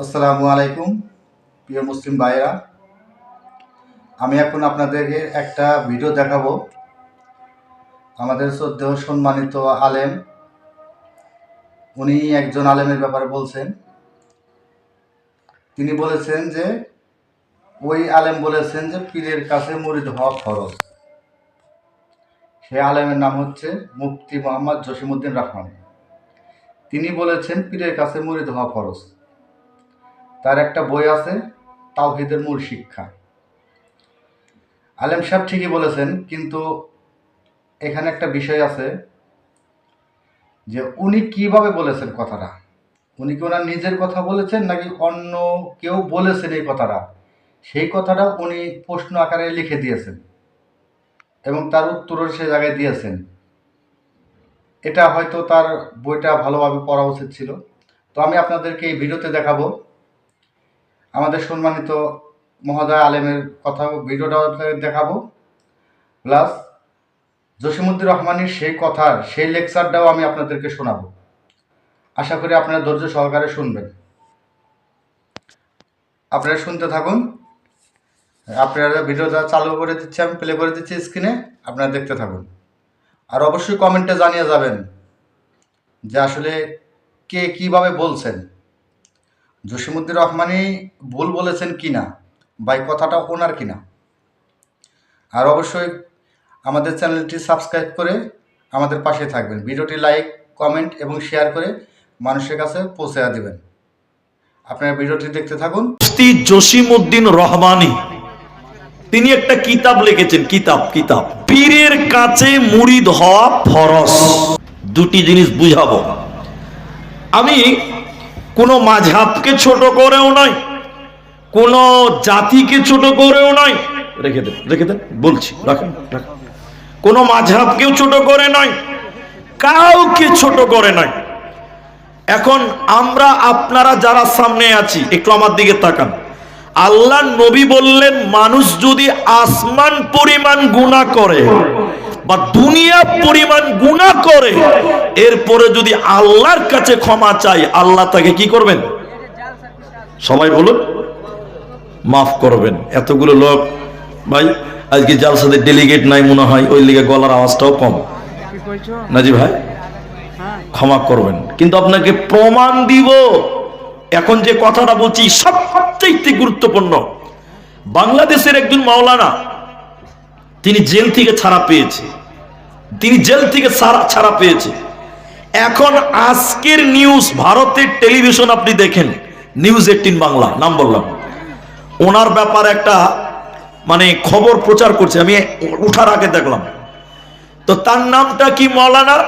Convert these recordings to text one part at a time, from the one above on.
আসসালামু আলাইকুম, প্রিয় মুসলিম ভাইরা আমি এখন আপনাদেরকে একটা ভিডিও দেখাবো। আমাদের শ্রদ্ধেয় সম্মানিত আলেম, উনি একজন আলেমের ব্যাপারে বলছেন। তিনি বলেছেন যে, ওই আলেম বলেছেন যে, পীরের কাছে মুরিদ হওয়া ফরজ। সে আলেমের নাম হচ্ছে মুফতি মোহাম্মদ জসিমুদ্দিন রহমান। তিনি বলেছেন, পীরের কাছে মুরিদ হওয়া ফরজ। তার একটা বই আছে, তাওহিদের মূল শিক্ষা। আলেম সাহেব ঠিকই বলেছেন, কিন্তু এখানে একটা বিষয় আছে যে উনি কীভাবে বলেছেন কথাটা? উনি কি ওনার নিজের কথা বলেছেন, নাকি অন্য কেউ বলেছেন এই কথাটা? সেই কথাটা উনি প্রশ্ন আকারে লিখে দিয়েছেন এবং তার উত্তরও সে জায়গায় দিয়েছেন। এটা হয়তো তার বইটা ভালোভাবে পড়া উচিত ছিল। তো আমি আপনাদেরকে এই ভিডিওতে দেখাবো আমাদের সম্মানিত মহোদয় আলেমের কথা ভিডিওটা দেখাবো। প্লাস জসিমুদ্দিন রহমানের সেই কথা সেই লেকচারটাও আমি আপনাদেরকে শোনাবো। আশা করি আপনারা ধৈর্য সহকারে শুনবেন। আপনারা শুনতে থাকুন। আপনারা ভিডিওটা চালু করে দিচ্ছি, আমি প্লে করে দিচ্ছি স্ক্রিনে আপনারা দেখতে থাকুন। আর অবশ্যই কমেন্টে জানিয়ে যাবেন যে আসলে কে কীভাবে বলছেন। জসিমুদ্দিন রহমানই ভুল বলেছেন কিনা বা কথাটা ওনার কিনা। আর অবশ্যই আমাদের চ্যানেলটি সাবস্ক্রাইব করে আমাদের পাশে থাকবেন। ভিডিওটি লাইক, কমেন্ট এবং শেয়ার করে মানুষের কাছে পৌঁছে দেবেন। আপনারা ভিডিওটি দেখতে থাকুন। মুফতি জসিমউদ্দিন রহমানি তিনি একটা কিতাব লিখেছেন, কিতাব কিতাব। পীরের কাছে মুরিদ হওয়া ফরজ। দুটি জিনিস বুঝাবো। আমি কোনো মাঝহাবকে ছোট করেও নয় কোনো জাতিকে ছোট করেও নয় রেখে দেন রেখে দেন বলছি রাখেন রাখেন কোনো মাঝহাবকেও ছোট করে নয় কাউকে ছোট করে নয় এখন আমরা, আপনারা যারা সামনে আছি, একটু আমার দিকে তাকান। আল্লাহ নবী বললেন, মানুষ যদি আসমান পরিমাণ গুণা করে বা দুনিয়া পরিমাণ গুণা করে, এরপরে যদি আল্লাহর কাছে ক্ষমা চাই, আল্লাহ তাকে কি করবেন? সবাই বলুন, মাফ করবেন। এতগুলো লোক, ভাই, আজকে জালসাদের ডেলিগেট নাই মনে হয়, ওই লিগে গলার আওয়াজটাও কম। নাজি ভাই, ক্ষমা করবেন। কিন্তু আপনাকে প্রমাণ দিব, এখন যে কথাটা বলছি, সবচাইতে গুরুত্বপূর্ণ। বাংলাদেশের একজন মাওলানা তিনি জেল থেকে ছাড়া পেয়েছে। তিনি জেল থেকে ছাড়া- পেয়েছে। এখন আজকের নিউজ ভারতের টেলিভিশন আপনি দেখেন। নিউজ এইটিন বাংলা, নাম বললাম। ওনার ব্যাপারে একটা মানে খবর প্রচার করছে, আমি উঠার আগে দেখলাম। তো তার নামটা কি মৌলানা?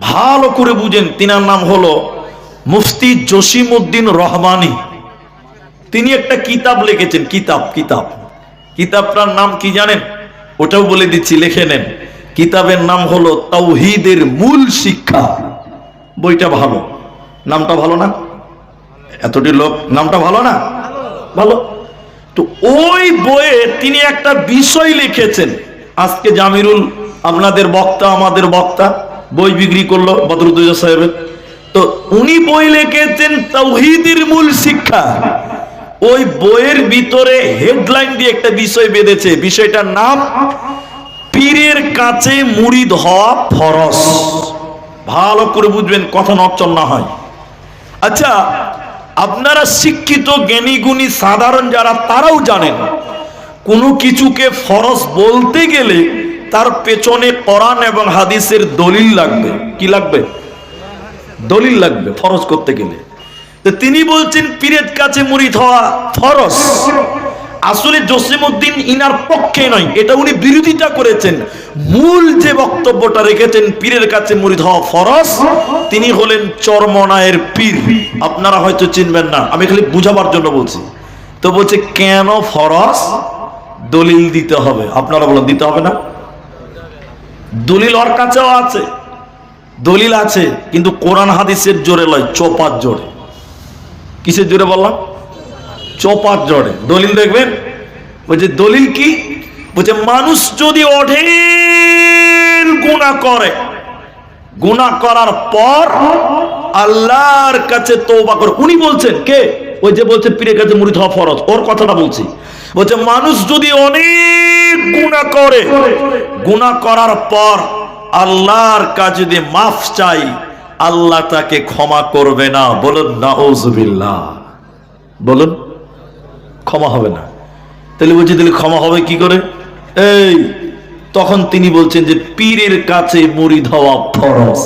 ভালো করে বুঝেন, তিনার নাম হলো মুফতি জসিমউদ্দিন রহমানি। তিনি একটা কিতাব লিখেছেন, কিতাব কিতাব। কিতাবটার নাম কি জানেন? ওটাও বলে দিচ্ছি, লিখে নেন। কিতাবের নাম হলো তাওহিদের মূল শিক্ষা। বইটা ভালো। নামটা ভালো না? এতটি লোক, নামটা ভালো না? ভালো। তো ওই বইয়ে তিনি একটা বিষয় লিখেছেন। আজকে জামিরুল, আপনাদের বক্তা, আমাদের বক্তা, বই বিক্রি করল বদরুদ্দোজা সাহেবের। তো উনি বই লিখেছেন তৌহিদের মূল শিক্ষা। ওই বইয়ের ভিতরে হেডলাইন দিয়ে একটা বিষয় বেঁধেছে। বিষয়টার নাম, পীরের কাছে মুরিদ হওয়া ফরস ভালো করে বুঝবেন কথা নচ্চন না হয়। আচ্ছা আপনারা শিক্ষিত, জ্ঞানী, গুণী, সাধারণ যারা, তারাও জানেন, কোনো কিছুকে ফরস বলতে গেলে তার পেছনে কোরআন এবং হাদিসের দলিল লাগবে। কি লাগবে? দলিল লাগবে ফরজ করতে গেলে। তো তিনি বলছেন, পীরের কাছে মুরিদ হওয়া ফরস আসলে জসিমউদ্দিন ইনার পক্ষে নয়, এটা উনি বিরোধিতা করেছেন। মূল যে বক্তব্যটা রেখেছেন, পীরের কাছে মুরিদ হওয়া ফরস তিনি হলেন চরমনায়ের পীর। আপনারা হয়তো চিনবেন না, আমি খালি বুঝাবার জন্য বলছি। তো বলছে, কেন ফরস দলিল দিতে হবে। আপনারা বলেন, দিতে হবে না? দলিল ওর কাছেও আছে, দলিল আছে, কিন্তু কোরআন হাদিসের জোরে লয়, চোপার জোরে। কিসের জোরে বললাম? চোপার জোরে। দলিল দেখবেন? বলছে, দলিল কি? বলছে, মানুষ যদি অঢেল গুণা করে গুণা করার পর আল্লাহর কাছে তৌবা করে, উনি বলছেন, কে? ওই যে বলছে, পীরের কাছে মুড়ি হওয়া ফরজ, ওর কথাটা বলছি। বলছে, মানুষ যদি অনেক গুণা করে গুণা করার পর আল্লাহর কাছে যদি মাফ চাই আল্লাহ তাকে ক্ষমা করবে না। বলুন, নাউজুবিল্লাহ। বলুন, ক্ষমা হবে না। তাহলে বলছি, তাহলে ক্ষমা হবে কি করে? এই, তখন তিনি বলছেন যে, পীরের কাছে মুড়ি ধোয়া ফরজ।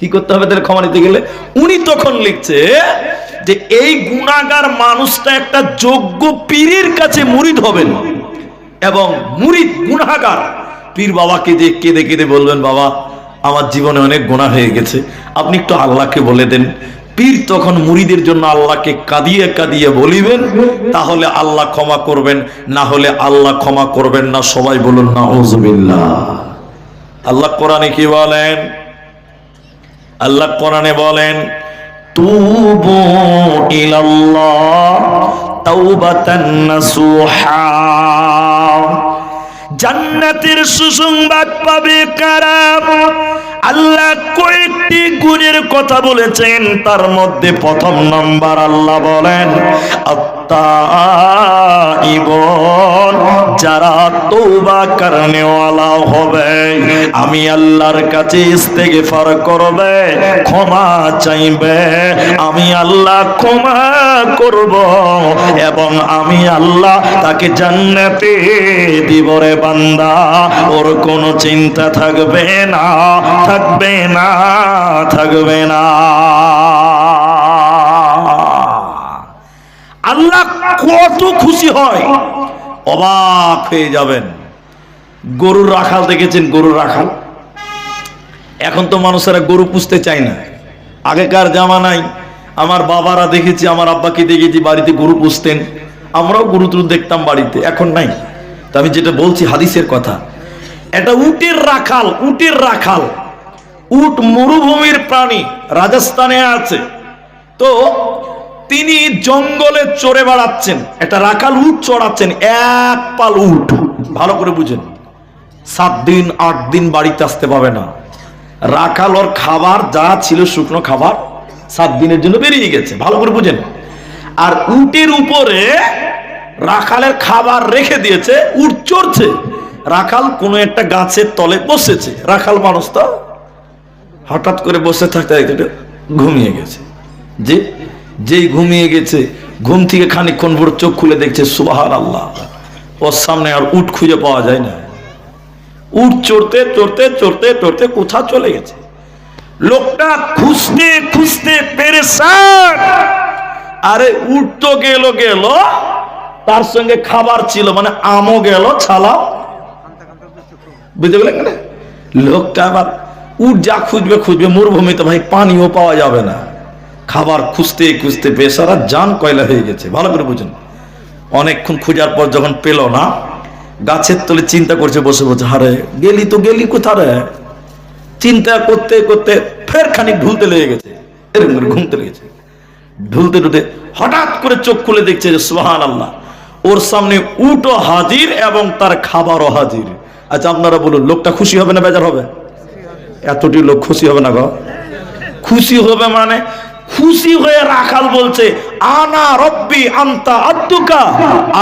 কি করতে হবে তাহলে ক্ষমা নিতে গেলে? উনি তখন লিখছে যে, এই গুণাগার মানুষটা একটা যোগ্য পীরের কাছে মুরিদ হবেন এবং মুরিদ গুণাগার পীর বাবাকে যে কেঁদে কেঁদে বলবেন, বাবা আমার জীবনে অনেক গুণা হয়ে গেছে। আপনি একটু আল্লাহকে বলে দেন। পীর তখন মুড়িদের জন্য আল্লাহকে কাঁদিয়ে কাঁদিয়ে বলিবেন, তাহলে আল্লাহ ক্ষমা করবেন, না হলে আল্লাহ ক্ষমা করবেন না। সবাই বলুন না ওজবিল্লা আল্লাহ কোরআনে কি বলেন? আল্লাহ কোরআনে বলেন, তুবু ইলাল্লাহ তাওবাতান নাসুহা। জান্নাতের সুসংবাদ পাবে কারা? আল্লাহ কয়েকটি গুণের কথা বলেছেন, তার মধ্যে প্রথম নম্বর আল্লাহ বলেন আত্মাইবন। যারা তৌবা কারণেওয়ালা হবে, আমি আল্লাহর কাছে ইস্তেগফার করবে, ক্ষমা চাইবে। আমি আল্লাহ ক্ষমা করব এবং আমি আল্লাহ তাকে জান্নাতে দিব রে বান্দা। ওর কোনো চিন্তা থাকবে না থাকবে না থাকবে না। আল্লাহ কত খুশি হয়। অবাক হয়ে যাবেন। গরুর রাখাল দেখেছেন, গরুর রাখাল? এখন তো মানুষেরা গরু পুষতে চায় না। আগেকার জামানায় আমার বাবারা দেখেছি, আমার আব্বাকে দেখেছি, বাড়িতে গরু পুষতেন। আমরাও গরু টরু দেখতাম বাড়িতে, এখন নাই। তো আমি যেটা বলছি, হাদিসের কথা। এটা উটের রাখাল উটের রাখাল। উট মরুভূমির প্রাণী, রাজস্থানে আছে। তো তিনি জঙ্গলে চড়ে বেড়াচ্ছেন, একটা রাখাল উট চড়াচ্ছেন, এক পাল উঠ ভালো করে বুঝেন। সাত দিন, আট দিন বাড়িতে আসতে পাবে না। রাখাল ওর খাবার, যা ছিল শুকনো খাবার, সাত দিনের জন্য বেরিয়ে গেছে। ভালো করে বুঝেন। আর উটের উপরে রাখালের খাবার রেখে দিয়েছে, উট চড়ছে। রাখাল কোনো একটা গাছের তলে বসেছে। রাখাল মানুষ তো হঠাৎ করে বসে থাকতে ঘুমিয়ে গেছে। যে যেই ঘুমিয়ে গেছে, ঘুম থেকে খানিকক্ষণ ভোর চোখ খুলে দেখছে সুবাহার আল্লাহ ওর সামনে আর উট খুঁজে পাওয়া যায় না। উট চড়তে চড়তে চড়তে চড়তে কোথা চলে গেছে। লোকটা খুঁজতে খুঁজতে পেরেছান আরে উট তো গেল গেল, তার সঙ্গে খাবার ছিল মানে আমও গেল, ছালাও। বুঝতে পারলেন লোকটা আবার উট যা খুঁজবে খুঁজবে, মরুভূমিতে ভাই পানিও পাওয়া যাবে না। খাবার খুঁজতে খুঁজতে বেসারা জান কয়লা হয়ে গেছে। ভালো করে বুঝুন। অনেকক্ষণ খোঁজার পর যখন পেল না, গাছের তলে চিন্তা করছে, বসে বসে, হারে, গেলি তো গেলি কোথা রে চিন্তা করতে করতে ফের খানিক ঢুলতে লেগে গেছে। এরকম করে ঘুমতে লেগেছে। ঢুলতে ঢুলতে হঠাৎ করে চোখ খুলে দেখছে যে সোহান আল্লাহ ওর সামনে উটও হাজির এবং তার খাবারও হাজির। আচ্ছা আপনারা বলুন, লোকটা খুশি হবে না বেজার হবে? এতটি লোক খুশি হবে না গো? খুশি হবে মানে খুশি হয়ে রাখাল বলছে, আনা রব্বি আন্তা আব্দুকা।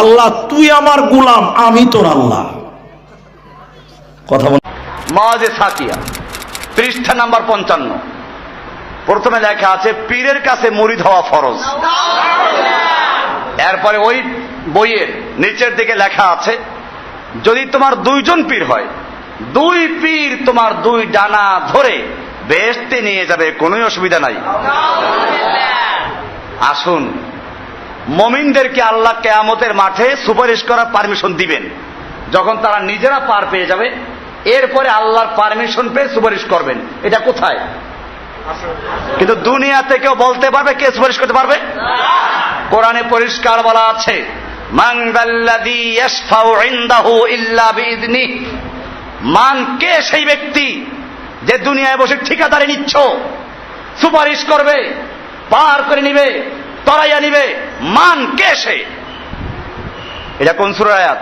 আল্লাহ, তুই আমার গুলাম, আমি তোর আল্লাহ। কথা বল মাওয়াজে সাকিয়া, পৃষ্ঠা নাম্বার পঞ্চান্ন। প্রথমে লেখা আছে, পীরের কাছে মুরিদ হওয়া ফরজ। এরপরে ওই বইয়ের নিচের দিকে লেখা আছে, যদি তোমার দুইজন পীর হয়, দুই পীর তোমার দুই ডানা ধরে বেহেশতে নিয়ে যাবে কোনো অসুবিধা নাই। আসুন, মমিনদেরকে আল্লাহ কেয়ামতের মাঠে সুপারিশ করার পারমিশন দিবেন। যখন তারা নিজেরা পার পেয়ে যাবে, এরপরে আল্লাহর পারমিশন পেয়ে সুপারিশ করবেন। এটা কোথায়? কিন্তু দুনিয়াতে কেউ বলতে পারবে, কে সুপারিশ করতে পারবে? কোরআনে পরিষ্কার বলা আছে মান কে সেই ব্যক্তি যে দুনিয়ায় বসে ঠিকাদারি নিচ্ছ, সুপারিশ করবে, পার করে নিবে, তরাইয়া নিবে, মান কে সে? এটা কোন সুরা আয়াত?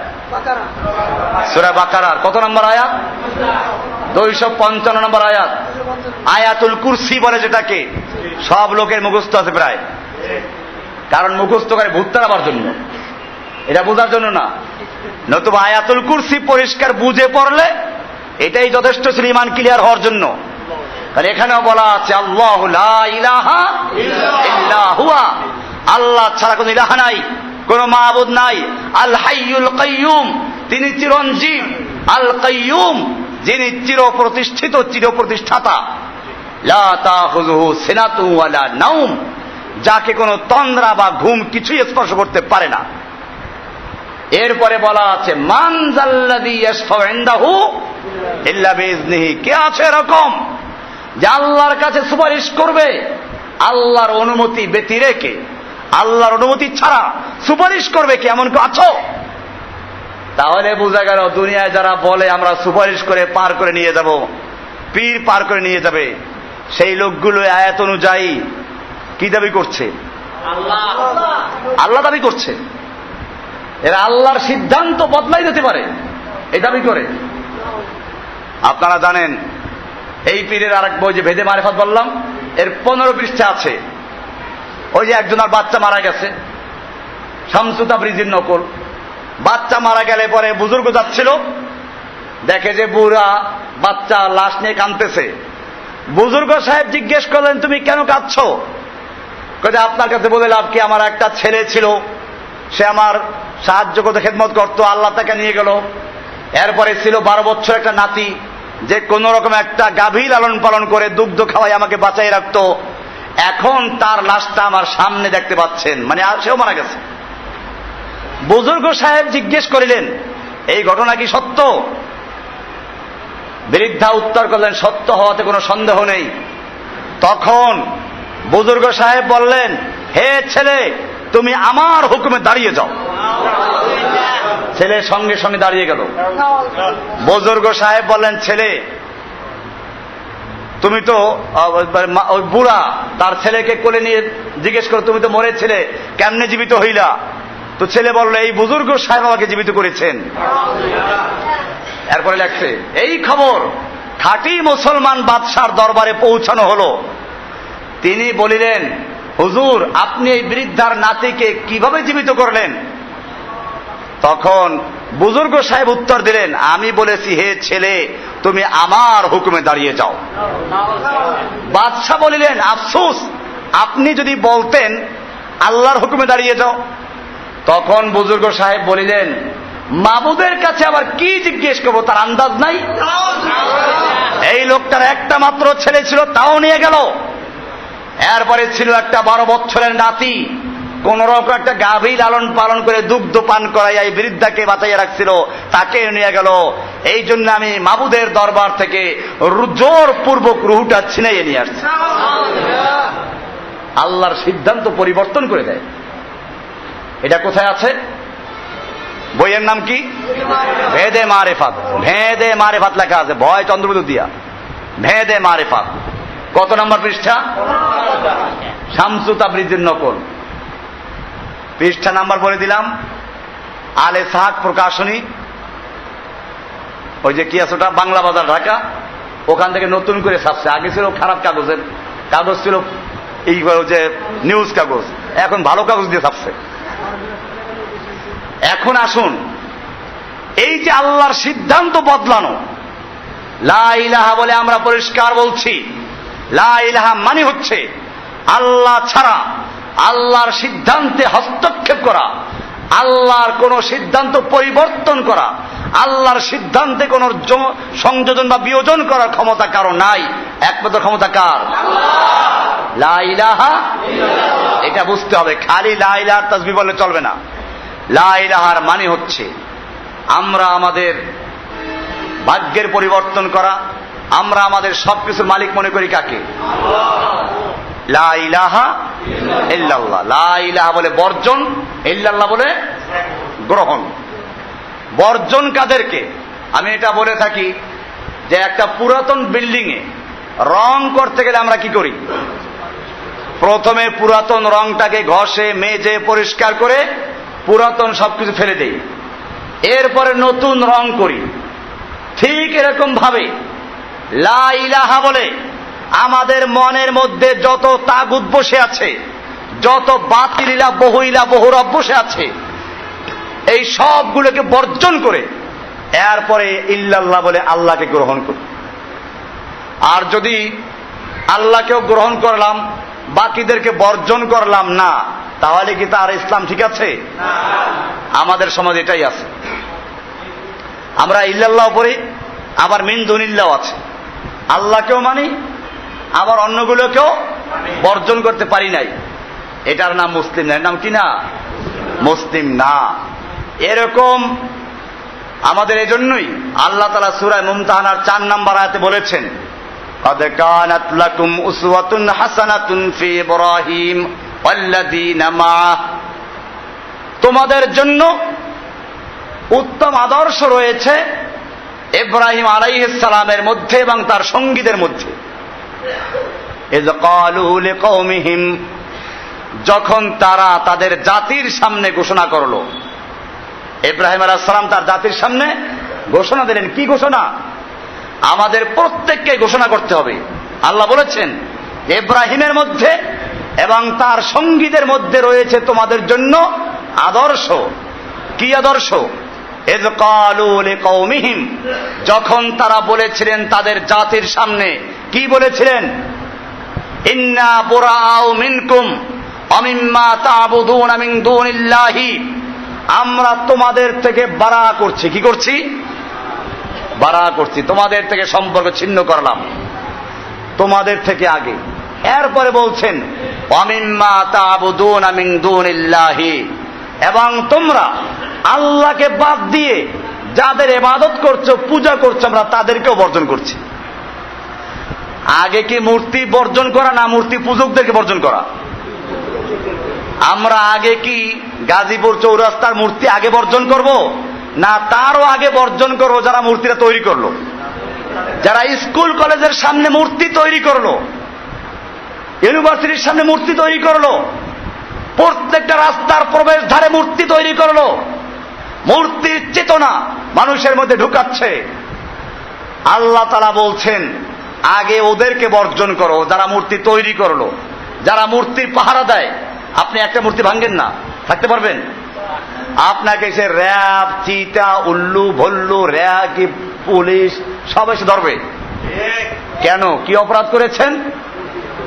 সুরা বাকারার। কত নম্বর আয়াত? দুইশো পঞ্চান্ন নম্বর আয়াত। আয়াতুল কুরসি বলে যেটাকে, সব লোকের মুখস্থ আছে প্রায়। কারণ মুখস্থ করে ভূত তাড়াবার জন্য। এটা বোঝার জন্য না। নতুবা আয়াতুল কুরসি পরিষ্কার বুঝে পড়লে এটাই যথেষ্ট ছিল ইমান ক্লিয়ার হওয়ার জন্য। কারণ এখানেও বলা আছে, আল্লাহ আল্লাহ ছাড়া কোনো ইলাহা নাই, কোন মাহবুদ নাই। আল হাইয়ুল কাইয়ুম, তিনি চিরঞ্জীব। আল কাইয়ুম, যিনি চির প্রতিষ্ঠিত চির প্রতিষ্ঠাতা সিনাতু নাউম যাকে কোনো তন্দ্রা বা ঘুম কিছুই স্পর্শ করতে পারে না। এরপরে বলা আছে মান কে আছে এরকম? যে আল্লাহর কাছে সুপারিশ করবে আল্লাহর অনুমতি ব্যতি রেখে আল্লাহর অনুমতি ছাড়া সুপারিশ করবে কি এমন কেউ আছো? তাহলে বোঝা গেল দুনিয়ায় যারা বলে আমরা সুপারিশ করে পার করে নিয়ে যাব পীর পার করে নিয়ে যাবে। সেই লোকগুলো আয়াত অনুযায়ী কি দাবি করছে? আল্লাহ দাবি করছে। এরা আল্লাহর সিদ্ধান্ত বদলাই দিতে পারে। এই দাবি করে। আপনারা জানেন, এই পীরের আরেক বই যে ভেদে মারেফত বললাম, এর পনেরো পৃষ্ঠা আছে। ওই যে একজনের বাচ্চা মারা গেছে। শামসুতা ব্রিজির নকল। বাচ্চা মারা গেলে পরে বুজুর্গ যাচ্ছিল। দেখে যে বুড়া বাচ্চা লাশ নিয়ে কাঁদতেছে। বুজুর্গ সাহেব জিজ্ঞেস করলেন, তুমি কেন কাঁদছ? আপনার কাছে বলে লাভ কি? আমার একটা ছেলে ছিল। সে আমার সাহায্য করতে, খেদমত করতো, আল্লাহ তাকে নিয়ে গেল। এরপরে ছিল বারো বছর একটা নাতি, যে কোন রকম একটা গাভীর লালন পালন করে দুগ্ধ খাওয়াই আমাকে বাঁচাই রাখত। এখন তার লাশটা আমার সামনে দেখতে পাচ্ছেন মানে আর সেও মারা গেছে। বুজুর্গ সাহেব জিজ্ঞেস করিলেন, এই ঘটনা কি সত্য? বৃদ্ধা উত্তর করলেন, সত্য হওয়াতে কোনো সন্দেহ নেই। তখন বুজুর্গ সাহেব বললেন, হে ছেলে তুমি আমার হুকুমে দাঁড়িয়ে যাও। ছেলে সঙ্গে সঙ্গে দাঁড়িয়ে গেল। বুজুর্গ সাহেব বললেন ছেলে তুমি তো আহ, মা- ওই বুড়া তার ছেলেকে কোলে নিয়ে জিজ্ঞেস করো তুমি তো মরেছিলে কেমনে জীবিত হইলা? তো ছেলে বলল এই বুজুর্গ সাহেব আমাকে জীবিত করেছেন। এরপরে লেখছে এই খবর খাঁটি মুসলমান বাদশার দরবারে পৌঁছানো হলো। তিনি বলিলেন হুজুর, আপনি এই বৃদ্ধার নাতিকে কীভাবে জীবিত করলেন? তখন বুজুর্গ সাহেব উত্তর দিলেন, আমি বলেছি, হে ছেলে, তুমি আমার হুকুমে দাঁড়িয়ে যাও। বাদশাহ বলিলেন, আফসুস, আপনি যদি বলতেন, আল্লাহর হুকুমে দাঁড়িয়ে যাও। তখন বুজুর্গ সাহেব বলিলেন, মাবুদের কাছে আবার কি জিজ্ঞেস করব, তার আন্দাজ নাই? এই লোকটার একটা মাত্র ছেলে ছিল, তাও নিয়ে গেল। এরপরে ছিল একটা বারো বছরের নাতি। কোন রকম একটা গাভী লালন পালন করে দুগ্ধ পান করাই এই বৃদ্ধাকে বাঁচাইয়া রাখছিল। তাকে নিয়ে গেল। এই জন্য আমি মাবুদের দরবার থেকে রু- জোরপূর্বক রুহুটা ছিনাইয়ে নিয়ে আসছি। আল্লাহর সিদ্ধান্ত পরিবর্তন করে দেয়। এটা কোথায় আছে? বইয়ের নাম কি? ভেদে মারেফাত। ভেদে মারেফাত লেখা আছে। ভয় চন্দ্রবিদু দিয়া। ভেদে মারেফাত। কত নম্বর পৃষ্ঠা? শামসু তাবরিজের নকল। পৃষ্ঠা নাম্বার বলে দিলাম, আলে সাহাক প্রকাশনী। ওই যে কি আছে ওটা? বাংলা বাজার, ঢাকা। ওখান থেকে নতুন করে ছাপছে। আগে ছিল খারাপ কাগজের। কাগজ ছিল এই যে নিউজ কাগজ। এখন ভালো কাগজ দিয়ে ছাপছে। এখন আসুন, এই যে আল্লাহর সিদ্ধান্ত বদলানো, লা ইলাহা বলে আমরা পরিষ্কার বলছি। লা ইলাহা মানে হচ্ছে আল্লাহ ছাড়া আল্লাহর সিদ্ধান্তে হস্তক্ষেপ করা আল্লাহর কোন সিদ্ধান্ত পরিবর্তন করা আল্লাহর সিদ্ধান্তে কোন সংযোজন বা বিয়োজন করার ক্ষমতা কারও নাই। একমাত্র ক্ষমতা কার? লা ইলাহা এটা বুঝতে হবে। খালি লা ইলাহার তাসবি বললে চলবে না। লা ইলাহার মানে হচ্ছে আমরা আমাদের ভাগ্যের পরিবর্তন করা আমরা আমাদের সবকিছুর মালিক মনে করি কাকে? লা ইলাহা ইল্লাল্লাহ। লা ইলাহা বলে বর্জন, ইল্লাল্লাহ বলে গ্রহণ। বর্জন কাদেরকে? আমি এটা বলে থাকি যে একটা পুরাতন বিল্ডিং এ রং করতে গেলে আমরা কি করি? প্রথমে পুরাতন রংটাকে ঘষে, মেজে, পরিষ্কার করে পুরাতন সবকিছু ফেলে দেই। এরপরে নতুন রং করি। ঠিক এরকম ভাবে লা ইলাহা বলে আমাদের মনের মধ্যে যত তাগুদ বসে আছে যত বাতিলিলা বহুইলা বহুরব বসে আছে এই সবগুলোকে বর্জন করে এরপরে ইল্লাল্লাহ বলে আল্লাহকে গ্রহণ করি। আর যদি আল্লাহকেও গ্রহণ করলাম বাকিদেরকে বর্জন করলাম না তাহলে কি তার ইসলাম ঠিক আছে? আমাদের সমাজ এটাই আছে। আমরা ইল্লাল্লাহ পড়ি আবার মিনদুনিল্লাহ আছে। আল্লাহকেও মানি আবার অন্যগুলোকেও বর্জন করতে পারি নাই এটার নাম মুসলিম না এর নাম কি না মুসলিম না এরকম আমাদের এজন্যই আল্লাহ তালা সুরায় মুমতাহানার চার নাম্বার আয়াতে বলেছেন قد كانت لكم أسوة حسنة في إبراهيم والذين معه তোমাদের জন্য উত্তম আদর্শ রয়েছে এব্রাহিম আলাইসালামের মধ্যে এবং তার সঙ্গীদের মধ্যে। যখন তারা তাদের জাতির সামনে ঘোষণা করল এব্রাহিম আলাহাম তার জাতির সামনে ঘোষণা দিলেন। কি ঘোষণা? আমাদের প্রত্যেককে ঘোষণা করতে হবে। আল্লাহ বলেছেন এব্রাহিমের মধ্যে এবং তার সঙ্গীদের মধ্যে রয়েছে তোমাদের জন্য আদর্শ। কি আদর্শ? যখন তারা বলেছিলেন তাদের জাতির সামনে, কি বলেছিলেন? ইন্না দুনিল্লাহি। আমরা তোমাদের থেকে বাড়া করছি। কি করছি? বাড়া করছি। তোমাদের থেকে সম্পর্ক ছিন্ন করলাম। তোমাদের থেকে আগে। এরপরে বলছেন অমিম্মা তাবুদুন মিন দুনিল্লাহি। এবং তোমরা আল্লাহকে বাদ দিয়ে যাদের এবাদত করছ, পূজা করছ, আমরা তাদেরকেও বর্জন করছি। আগে কি মূর্তি বর্জন করা না মূর্তি পূজকদেরকে বর্জন করা? আমরা আগে কি গাজীপুর চৌরাস্তার মূর্তি আগে বর্জন করব, না তারও আগে বর্জন করব যারা মূর্তিটা তৈরি করল? যারা স্কুল, কলেজের সামনে মূর্তি তৈরি করল, ইউনিভার্সিটির সামনে মূর্তি তৈরি করল, প্রত্যেকটা রাস্তার প্রবেশ ধারে মূর্তি তৈরি করল মূর্তির চেতনা মানুষের মধ্যে ঢুকাচ্ছে। আল্লাহ তালা বলছেন, আগে ওদেরকে বর্জন করো, যারা মূর্তি তৈরি করল। যারা মূর্তির পাহারা দেয়, আপনি একটা মূর্তি ভাঙ্গেন না, থাকতে পারবেন? আপনাকে সে র্যাব, চিতা, উল্লু, ভল্লু র্যাকি পুলিশ, সব এসে ধরবে। কেন? কি অপরাধ করেছেন?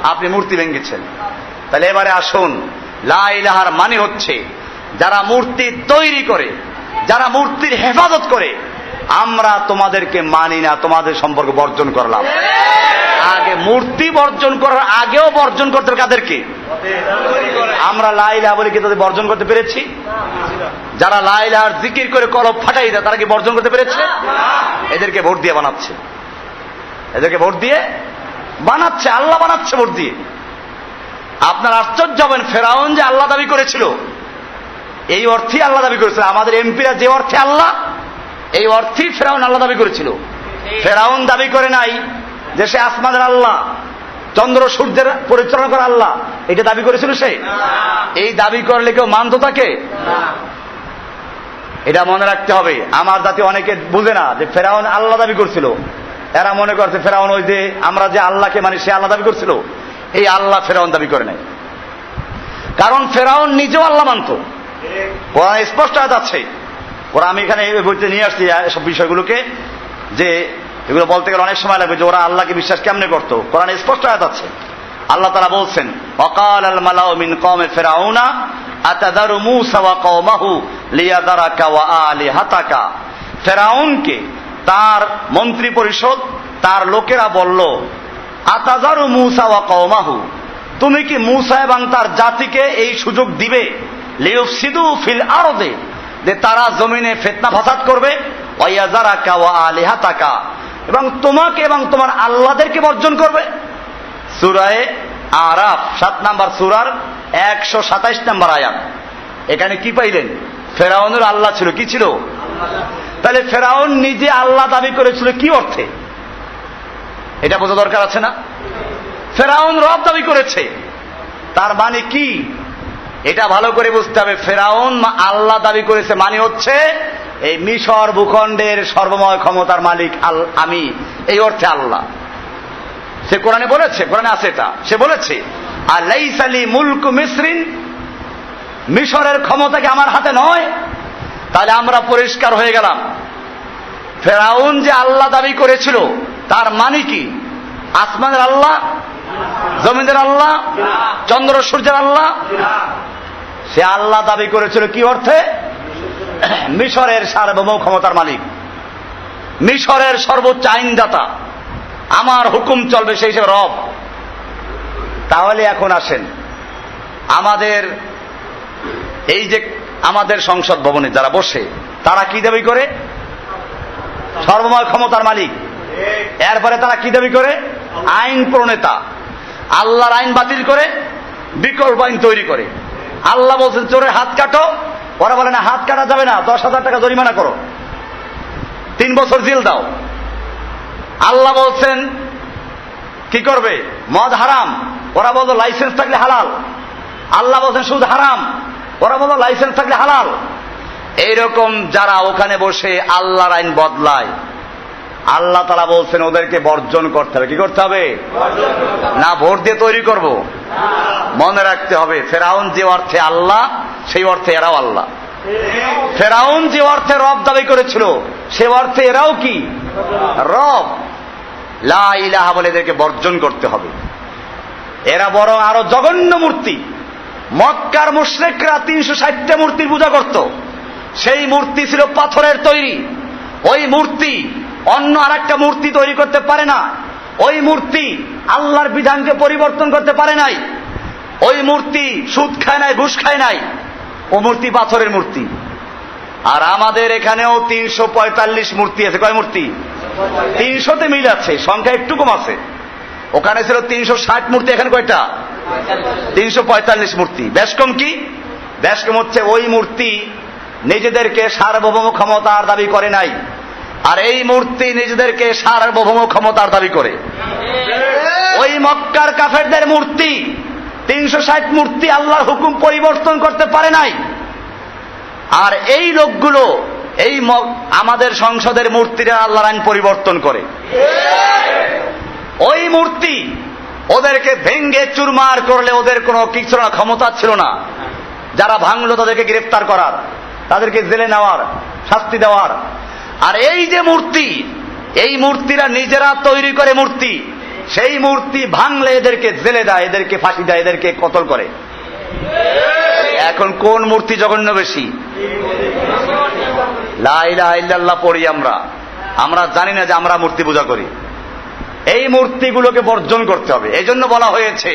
আপনি মূর্তি ভেঙেছেন। তাহলে এবারে আসুন। লাইলাহার মানে হচ্ছে, যারা মূর্তি তৈরি করে যারা মূর্তির হেফাজত করে, আমরা তোমাদেরকে মানি না, তোমাদের সম্পর্ক বর্জন করলাম। আগে মূর্তি বর্জন করার আগেও বর্জন করতে কাদেরকে? আমরা লাইলা বলে কি তাদের বর্জন করতে পেরেছি? যারা লাইলার জিকির করে কলব ফাটাই দেয়, তারা কি বর্জন করতে পেরেছে? এদেরকে ভোট দিয়ে বানাচ্ছে। এদেরকে ভোট দিয়ে বানাচ্ছে, আল্লাহ বানাচ্ছে ভোট দিয়ে। আপনার আশ্চর্য হবেন, ফেরাউন যে আল্লাহ দাবি করেছিল এই অর্থেই আল্লাহ দাবি করেছিল। আমাদের এমপিরা যে অর্থে আল্লাহ, এই অর্থেই ফেরাউন আল্লাহ দাবি করেছিল। ফেরাউন দাবি করে নাই যে সে আসমানের আল্লাহ, চন্দ্র সূর্যের পরিচালনা করা আল্লাহ। এটা দাবি করেছিল সে? এই দাবি করলে কেউ মানত তাকে? এটা মনে রাখতে হবে। আমার জাতি অনেকে বুঝে না যে ফেরাউন আল্লাহ দাবি করছিল। এরা মনে করছে ফেরাউন ওই যে আমরা যে আল্লাহকে মানি, সে আল্লাহ দাবি করছিল। এই আল্লাহ ফেরাউন দাবি করে নাই। কারণ ফেরাউন নিজেও আল্লাহ মানত। কোরআন স্পষ্ট আয়াত আছে। ওরা আমি এখানে বইতে নিয়ে আসছি এসব বিষয়গুলোকে, যে এগুলো বলতে গেলে অনেক সময় লাগবে যে ওরা আল্লাহকে বিশ্বাস কেমনে করতো। কোরআন স্পষ্ট আয়াত আছে। আল্লাহ তারা বলছেন অকাল আল মালাউ মিন কওমে ফিরাউনা, আতাদারু মূসা ওয়া কওমাহু লিয়াদারাকা ওয়া আলিহাতাকা। ফেরাউনকে তার মন্ত্রী পরিষদ, তার লোকেরা বলল আতাজারু মূসা ওয়া কওমাহু, তুমি কি মূসা এবং তার জাতিকে এই সুযোগ দিবে? লিউফসিদু ফিল আরদে, যে তারা জমিনে ফেতনা ফাসাদ করবে ওয়াইয়াজারাকা ওয়া আলিহাতাকা, এবং তোমাকে এবং তোমার আল্লাহদেরকে বর্জন করবে। সুরায় আরাফ, সাত নাম্বার সুরার একশো সাতাইশ নাম্বার আয়াত। এখানে কি পাইলেন? ফেরাউনের আল্লাহ ছিল, কি ছিল? তাহলে ফেরাউন নিজে আল্লাহ দাবি করেছিল কি অর্থে? এটা বোঝা দরকার আছে না? ফেরাউন রব দাবি করেছে। তার মানে কি? এটা ভালো করে বুঝতে হবে। ফেরাউন আল্লাহ দাবি করেছে মানে হচ্ছে এই মিশর ভূখণ্ডের সর্বময় ক্ষমতার মালিক আল আমি। এই অর্থে আল্লাহ। সে কোরআনে বলেছে, কোরআনে আছে এটা। সে বলেছে, আর লাইসালি মুলক মিসরিন, মিশরের ক্ষমতা কি আমার হাতে নয়? তাহলে আমরা পরিষ্কার হয়ে গেলাম। ফেরাউন যে আল্লাহ দাবি করেছিল, তার মানে কি? আসমানের আল্লাহ, জমিনের আল্লাহ, চন্দ্র সূর্যের আল্লাহ? সে আল্লাহ দাবি করেছিল কি অর্থে? মিশরের সার্বভৌম ক্ষমতার মালিক। মিশরের সর্বোচ্চ আইনদাতা। আমার হুকুম চলবে সেই হিসেবে রব। তাহলে এখন আসেন। আমাদের এই যে আমাদের সংসদ ভবনে যারা বসে, তারা কি দাবি করে? সর্বময় ক্ষমতার মালিক। এরপরে তারা কি দাবি করে? আইন প্রণেতা। আল্লাহর আইন বাতিল করে, বিকল্প আইন তৈরি করে। আল্লাহ বলছেন চোরের হাত কাটো। ওরা বলে, না, হাত কাটা যাবে না, দশ হাজার টাকা জরিমানা করো। তিন বছর জিল দাও। আল্লাহ বলছেন, কি করবে? মদ হারাম। ওরা বলতো লাইসেন্স থাকলে হালাল। আল্লাহ বলছেন, সুদ হারাম। ওরা বলতো লাইসেন্স থাকলে হালাল। এইরকম যারা ওখানে বসে আল্লাহর আইন বদলায় আল্লাহ তারা বলছেন, ওদেরকে বর্জন করতে হবে। কি করতে হবে? না, ভোট দিয়ে তৈরি করব। মনে রাখতে হবে, ফেরাউন যে অর্থে আল্লাহ, সেই অর্থে এরাও আল্লাহ। ফেরাউন যে অর্থে রব দাবি করেছিল, সে অর্থে এরাও কি? রব। লা ইলাহা বলে এদেরকে বর্জন করতে হবে। এরা বরং আরও জঘন্য মূর্তি। মক্কার মুশরেকরা তিনশো ষাটটা মূর্তির পূজা করত। সেই মূর্তি ছিল পাথরের তৈরি। ওই মূর্তি অন্য আর একটা মূর্তি তৈরি করতে পারে না। ওই মূর্তি আল্লাহর বিধানকে পরিবর্তন করতে পারে নাই। ওই মূর্তি সুদ খায় নাই, ঘুষ খায় নাই। ও মূর্তি পাথরের মূর্তি। আর আমাদের এখানেও তিনশো পঁয়তাল্লিশ মূর্তি আছে। কয় মূর্তি? তিনশোতে মিল আছে, সংখ্যা একটু কম আছে। ওখানে ছিল তিনশো ষাট মূর্তি, এখানে কয়টা? তিনশো পঁয়তাল্লিশ মূর্তি। ব্যাসকম কম কি? বেশ কম হচ্ছে, ওই মূর্তি নিজেদেরকে সার্বভৌম ক্ষমতার দাবি করে নাই। আর এই মূর্তি নিজেদেরকে সার্বভৌম ক্ষমতার দাবি করে। ওই মক্কার কাফেরদের মূর্তি, তিনশো ষাট মূর্তি আল্লাহর হুকুম পরিবর্তন করতে পারে নাই। আর এই লোকগুলো, এই আমাদের সংসদের মূর্তিরা আল্লাহর আইন পরিবর্তন করে। ওই মূর্তি ওদেরকে ভেঙ্গে চুরমার করলে ওদের কোনো কিছু না, ক্ষমতা ছিল না। যারা ভাঙলো তাদেরকে গ্রেফতার করার, তাদেরকে জেলে নেওয়ার, শাস্তি দেওয়ার। আর এই যে মূর্তি, এই মূর্তিরা নিজেরা তৈরি করে মূর্তি, সেই মূর্তি ভাঙলে এদেরকে জেলে দেয়, এদেরকে ফাঁসি দেয়, এদেরকে কতল করে। এখন কোন মূর্তি জঘন্য বেশি? লাইলা ইল্লাল্লাহ পড়ি আমরা। আমরা জানি না যে আমরা মূর্তি পূজা করি। এই মূর্তিগুলোকে বর্জন করতে হবে। এই জন্য বলা হয়েছে